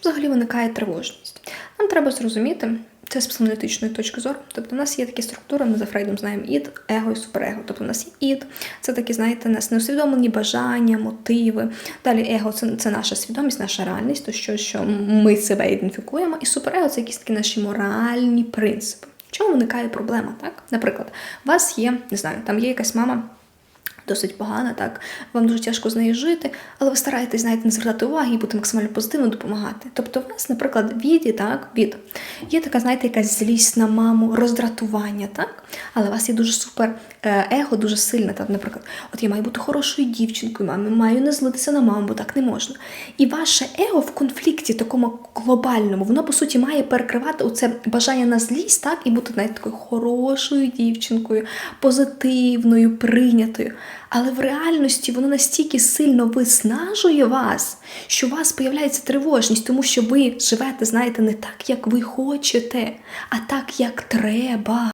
взагалі виникає тривожність? Нам треба зрозуміти. Це з психоаналітичної точки зору. Тобто, у нас є такі структури, ми за Фрейдом знаємо ід, его і суперего. Тобто, у нас є ід, це такі, знаєте, нас неусвідомлені бажання, мотиви. Далі его це, це наша свідомість, наша реальність, то що, що ми себе ідентифікуємо. І суперего це якісь такі наші моральні принципи. В чому виникає проблема? Так? Наприклад, у вас є, не знаю, там є якась мама. Досить погана, так вам дуже тяжко з нею жити, але ви стараєтесь, знаєте, не звертати уваги і бути максимально позитивно допомагати. Тобто, у вас, наприклад, віді, так, від є така, знаєте, якась злість на маму, роздратування, так? Але у вас є дуже супер е, его, дуже сильне. Так, наприклад, от я маю бути хорошою дівчинкою, мамі, маю не злитися на маму, бо так не можна. І ваше его в конфлікті такому глобальному, воно по суті має перекривати оце бажання на злість, так, і бути навіть такою хорошою дівчинкою, позитивною, прийнятою. Але в реальності воно настільки сильно виснажує вас, що у вас появляється тривожність, тому що ви живете, знаєте, не так, як ви хочете, а так, як треба.